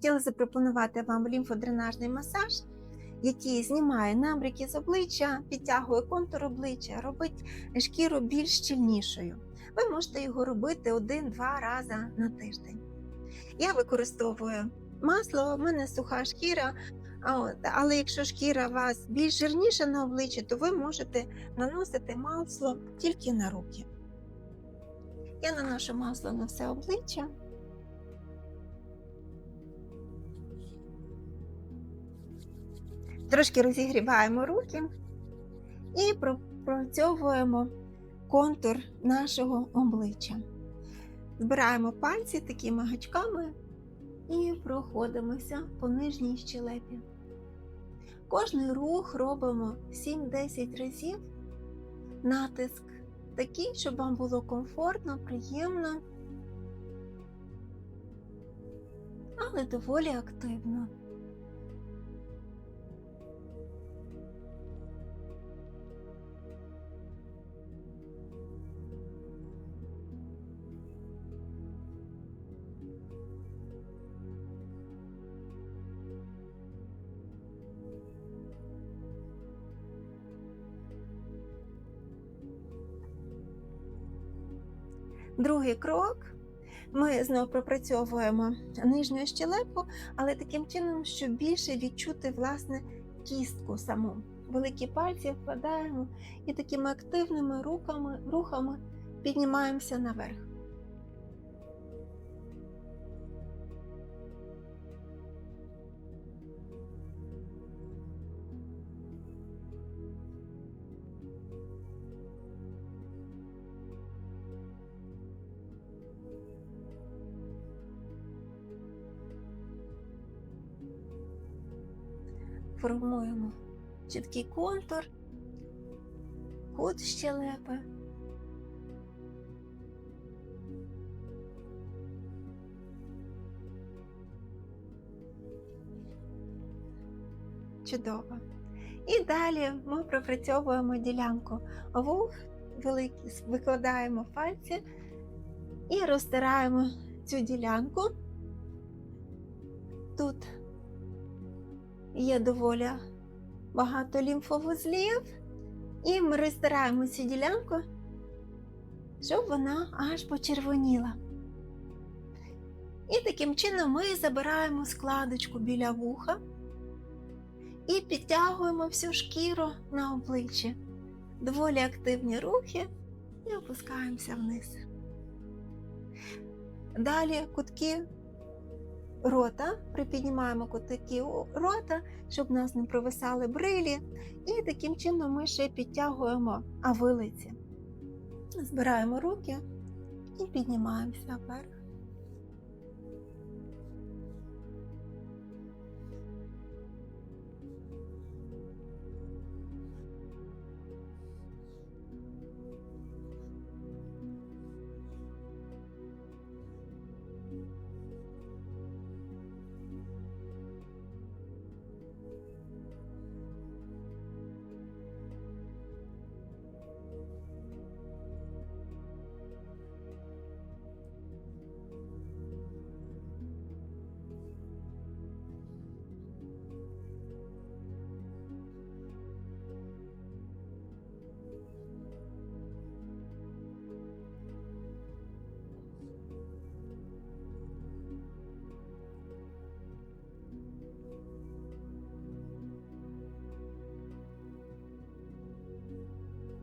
Хотіла запропонувати вам лімфодренажний масаж, який знімає набряки з обличчя, підтягує контур обличчя, робить шкіру більш щільнішою. Ви можете його робити один-два рази на тиждень. Я використовую масло, в мене суха шкіра, але якщо шкіра у вас більш жирніша на обличчі, то ви можете наносити масло тільки на руки. Я наношу масло на все обличчя. Трошки розігріваємо руки і пропрацьовуємо контур нашого обличчя. Збираємо пальці такими гачками і проходимося по нижній щелепі. Кожний рух робимо 7-10 разів. Натиск такий, щоб вам було комфортно, приємно, але доволі активно. Другий крок. Ми знову пропрацьовуємо нижню щелепу, але таким чином, щоб більше відчути власне кістку саму. Великі пальці вкладаємо і такими активними руками, рухами піднімаємося наверх. Формуємо чіткий контур, кут щелепи. Чудово. І далі ми пропрацьовуємо ділянку вух, великі, викладаємо пальці і розтираємо цю ділянку. Тут є доволі багато лімфовузлів, і ми розтираємо цю ділянку, щоб вона аж почервоніла. І таким чином ми забираємо складочку біля вуха і підтягуємо всю шкіру на обличчі. Доволі активні рухи і опускаємося вниз. Далі кутки рота, припіднімаємо кутики рота, щоб нас не провисали брилі, і таким чином ми ще підтягуємо авилиці. Збираємо руки і піднімаємося вверх.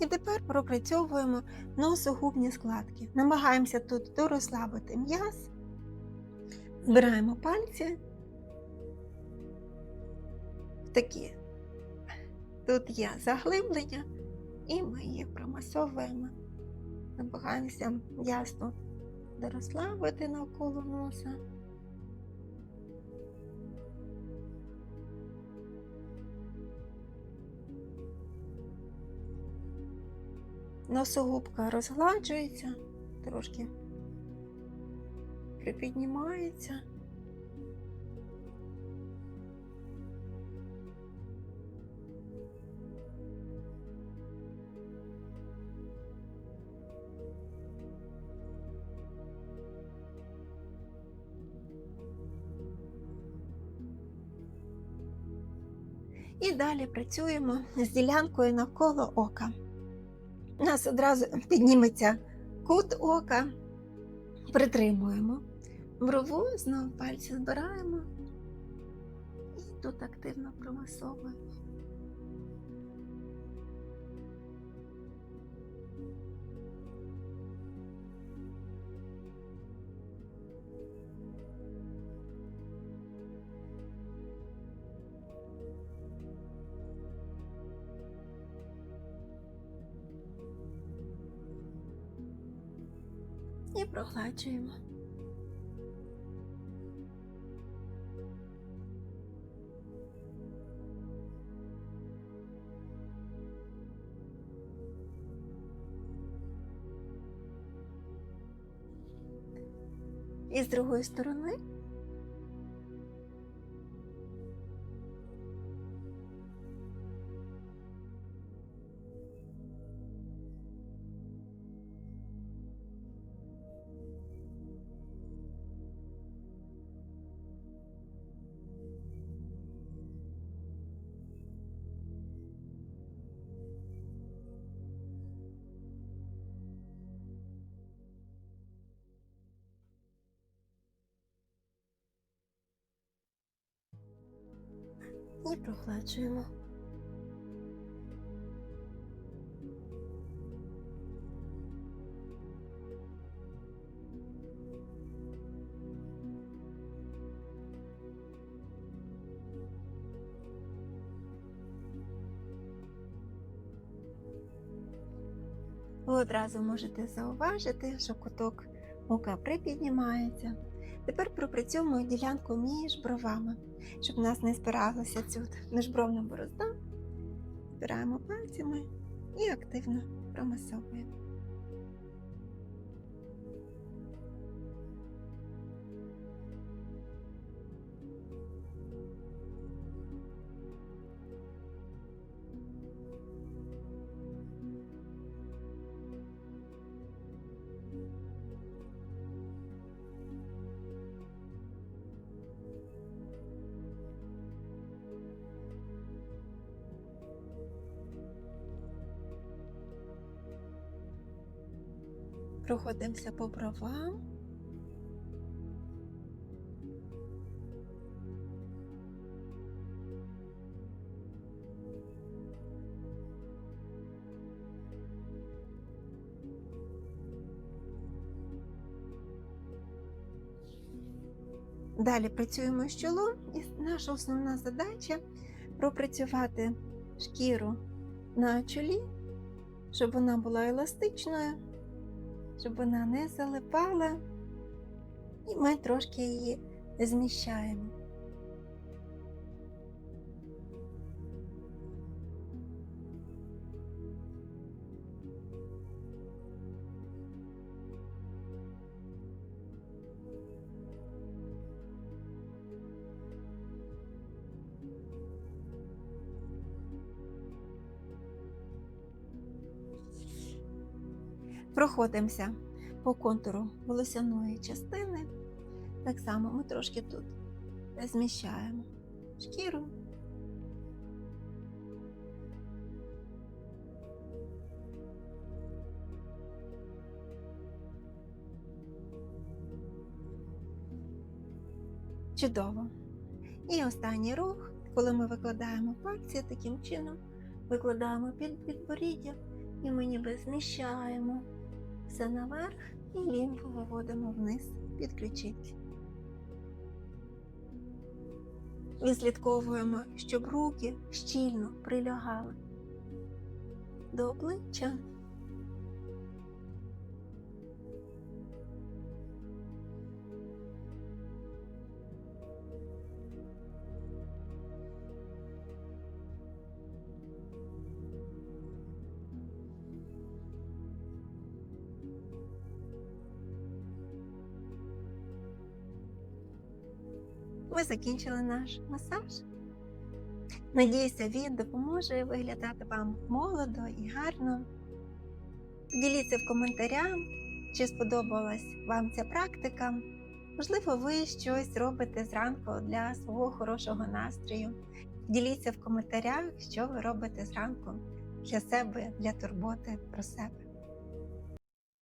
І тепер пропрацьовуємо носогубні складки. Намагаємося тут дорозслабити м'яз, збираємо пальці. Такі. Тут є заглиблення, і ми їх промасовуємо. Намагаємося м'яз тут дорозслабити навколо носа. носогубка розгладжується, трошки припіднімається. І далі працюємо з ділянкою навколо ока. У нас одразу підніметься кут ока, притримуємо. Брову, знову пальці збираємо. І тут активно промасовуємо. І прогладжуємо. І з другої сторони і прогладжуємо. Ви одразу можете зауважити, що куток ока припіднімається. Тепер пропрацьовуємо ділянку між бровами, щоб у нас не спиралася цю міжбровна борозда. Збираємо пальцями і активно промасовуємо. Проходимося по бровам. Далі працюємо з чолом, і наша основна задача пропрацювати шкіру на чолі, щоб вона була еластичною щоб вона не залипала, і ми трошки її зміщаємо. Проходимося по контуру волосяної частини. Так само ми трошки тут зміщаємо шкіру. Чудово. І останній рух, коли ми викладаємо пальці таким чином, викладаємо під підборіддя і ми ніби зміщаємо все наверх і лінку виводимо вниз під ключиці. Відслідковуємо, щоб руки щільно прилягали до обличчя. Ми закінчили наш масаж. Надіюся, він допоможе виглядати вам молодо і гарно. Поділіться в коментарях, чи сподобалась вам ця практика. Можливо, ви щось робите зранку для свого хорошого настрою. Діліться в коментарях, що ви робите зранку для себе, для турботи про себе.